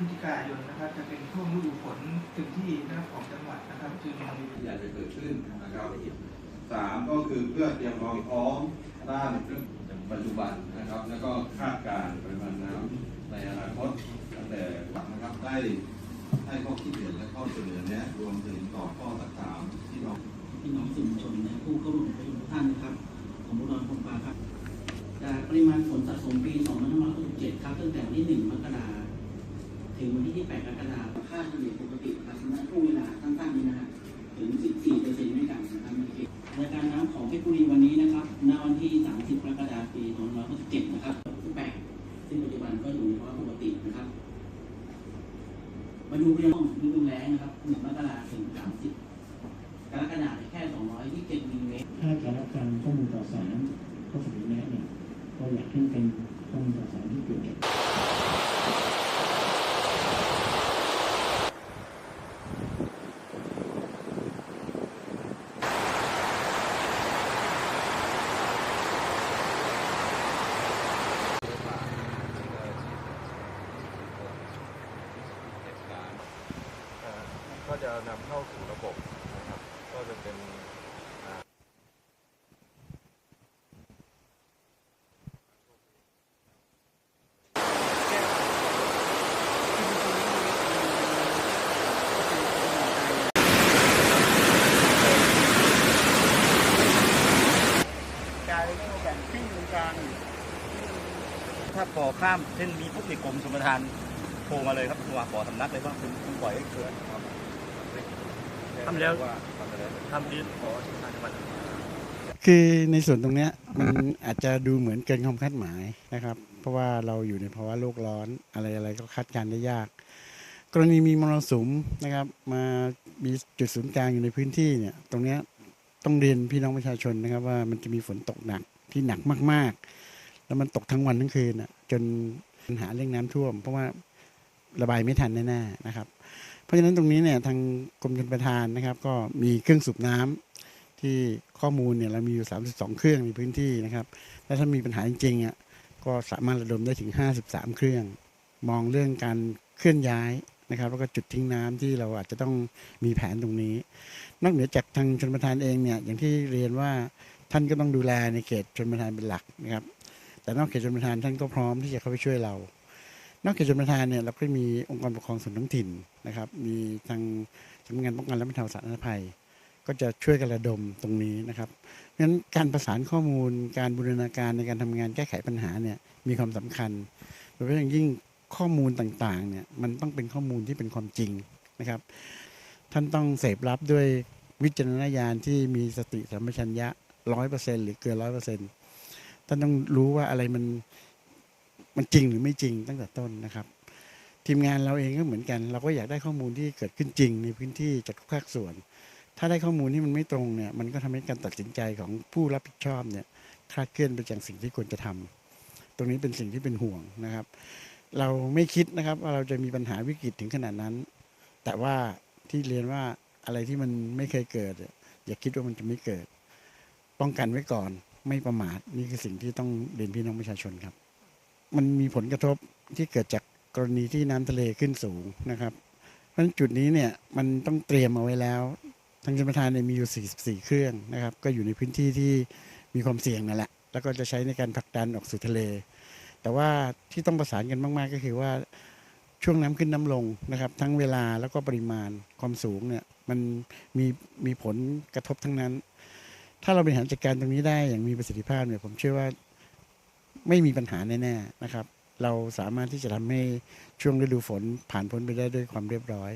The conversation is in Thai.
พฤศจิกายนนะครับ จะเป็นช่วงฤดูฝนเต็มที่นะครับของจังหวัดนะครับจึงที่อาจจะเกิดขึ้นนะครับสามก็คือเพื่อเตรียมความพร้อมด้านปัจจุบันนะครับ แล้วก็คาดการณ์ปริมาณน้ำในอนาคตตั้งแต่หลังนะครับได้ให้ข้อคิดเห็นและข้อเสนอแนะรวมถึงต่อข้อสักถามที่น้องพี่น้องสื่อมวลชนและผู้เข้าร่วมประชุมทุกท่านนะครับผมบุญรพงปาครับจากปริมาณฝนสะสมปี 2567 ครับตั้งแต่วันที่ 1 มกราคม ถึงวันที่ 28กรกฎาคมค่าเฉลี่ยปกติครับสำหรับช่วงเวลาสั้นๆนี้นะครับถึง 14เปอร์เซ็นต์ด้วยกันนะครับในเขตรายการน้ำของเพชรบุรีวันนี้นะครับณวันที่ 30กรกฎาคมปี2567นะครับ68ซึ่งปัจจุบันก็อยู่ในภาวะปกตินะครับ มาดูเรื่องฤดูแล้งนะครับ1มกราคมถึง 30กรกฎาคมแค่ 227มิลลิเมตรถ้าการรับการข้อมูลข่อเสนอแนะเนี่ยก็อยากให้เป็นข้อมูลข่าวสารที่เกี่ยวกับ เอ่อ ก็จะนำเข้าสู่ระบบนะครับ ก็จะเป็นอ่ากายก็แบ่งครึ่งตรงกางถ้าปอข้ามเส้นมีปุ๊บในกรมชมรทานโทรมาเลยครับตัวปอสำนักเลยว่าคุณคุณปล่อยให้เกิดทำแล้วว่า ทำแล้วทำดีขอทางจังหวัดคือในส่วนตรงเนี้ยมันอาจจะดูเหมือนเกินความคาดหมายนะครับ เพราะว่าเราอยู่ในภาวะโลกร้อนอะไรอะไรก็คาดการณ์ได้ยาก กรณีมีมรสุมนะครับ มามีจุดศูนย์กลางอยู่ในพื้นที่เนี่ย ตรงเนี้ยต้องเรียนพี่น้องประชาชนนะครับ ว่ามันจะมีฝนตกหนักที่หนักมากๆ แล้วมันตกทั้งวันทั้งคืนอะจนปัญหาเรื่องน้ำท่วม เพราะว่าระบายไม่ทันแน่ๆนะครับ ราะฉะนั้นตรงนี้เนี่ยทางกรมชลประทานนะครับ ก็มีเครื่องสูบน้ำที่ข้อมูลเนี่ยเรามีอยู่ 32 เครื่องในพื้นที่นะครับ แล้วถ้ามีปัญหาจริงๆอะก็สามารถระดมได้ถึง 53 เครื่อง มองเรื่องการเคลื่อนย้ายนะครับ แล้วก็จุดทิ้งน้ำที่เราอาจจะต้องมีแผนตรงนี้ นอกเหนือจากทางชนประทานเองเนี่ยอย่างที่เรียนว่าท่านก็ต้องดูแลในเขตชนประทานเป็นหลักนะครับ แต่นอกเขตชนประทานท่านก็พร้อมที่จะเข้าไปช่วยเรา นอกเขตชนประทานเนี่ยเราก็มีองค์กรปกครองส่วนท้องถิ่นนะครับ มีทางสำนักงานป้องกันและบรรเทาสาธารณภัย ก็จะช่วยกันระดมตรงนี้นะครับเพราะฉะนั้นการประสานข้อมูล การบูรณาการในการทำงานแก้ไขปัญหาเนี่ยมีความสำคัญโดยเฉพาะอย่างยิ่งข้อมูลต่างๆเนี่ยมันต้องเป็นข้อมูลที่เป็นความจริงนะครับ ท่านต้องเสพรับด้วยวิจารณญาณที่มีสติสัมปชัญญะร้อยเปอร์เซ็นต์หรือเกินร้อยเปอร์เซ็นต์ท่านต้องรู้ว่าอะไรมัน มันจริงหรือไม่จริงตั้งแต่ต้นนะครับ ทีมงานเราเองก็เหมือนกัน เราก็อยากได้ข้อมูลที่เกิดขึ้นจริงในพื้นที่จากทุกภาคส่วน ถ้าได้ข้อมูลที่มันไม่ตรงเนี่ยมันก็ทำให้การตัดสินใจของผู้รับผิดชอบเนี่ยคลาดเคลื่อนไปจากสิ่งที่ควรจะทำตรงนี้เป็นสิ่งที่เป็นห่วงนะครับ เราไม่คิดนะครับว่าเราจะมีปัญหาวิกฤตถึงขนาดนั้น แต่ว่าที่เรียนว่าอะไรที่มันไม่เคยเกิด อย่าคิดว่ามันจะไม่เกิด ป้องกันไว้ก่อนไม่ประมาทนี่คือสิ่งที่ต้องเรียนพี่น้องประชาชนครับ มันมีผลกระทบที่เกิดจากกรณีที่น้ำทะเลขึ้นสูงนะครับ เพราะฉะนั้นจุดนี้เนี่ยมันต้องเตรียมเอาไว้แล้วทางชนประทานเนี่ยมีอยู่ 44 เครื่องนะครับ ก็อยู่ในพื้นที่ที่มีความเสี่ยงนั่นแหละ แล้วก็จะใช้ในการผลักดันออกสู่ทะเล แต่ว่าที่ต้องประสานกันมาก ๆ ก็คือว่าช่วงน้ำขึ้นน้ำลงนะครับ ทั้งเวลาแล้วก็ปริมาณความสูงเนี่ยมันมีมีผลกระทบทั้งนั้น ถ้าเราบริหารจัดการตรงนี้ได้อย่างมีประสิทธิภาพเนี่ยผมเชื่อว่า ไม่มีปัญหาแน่ๆนะครับ เราสามารถที่จะทำให้ช่วงฤดูฝนผ่านพ้นไปได้ด้วยความเรียบร้อย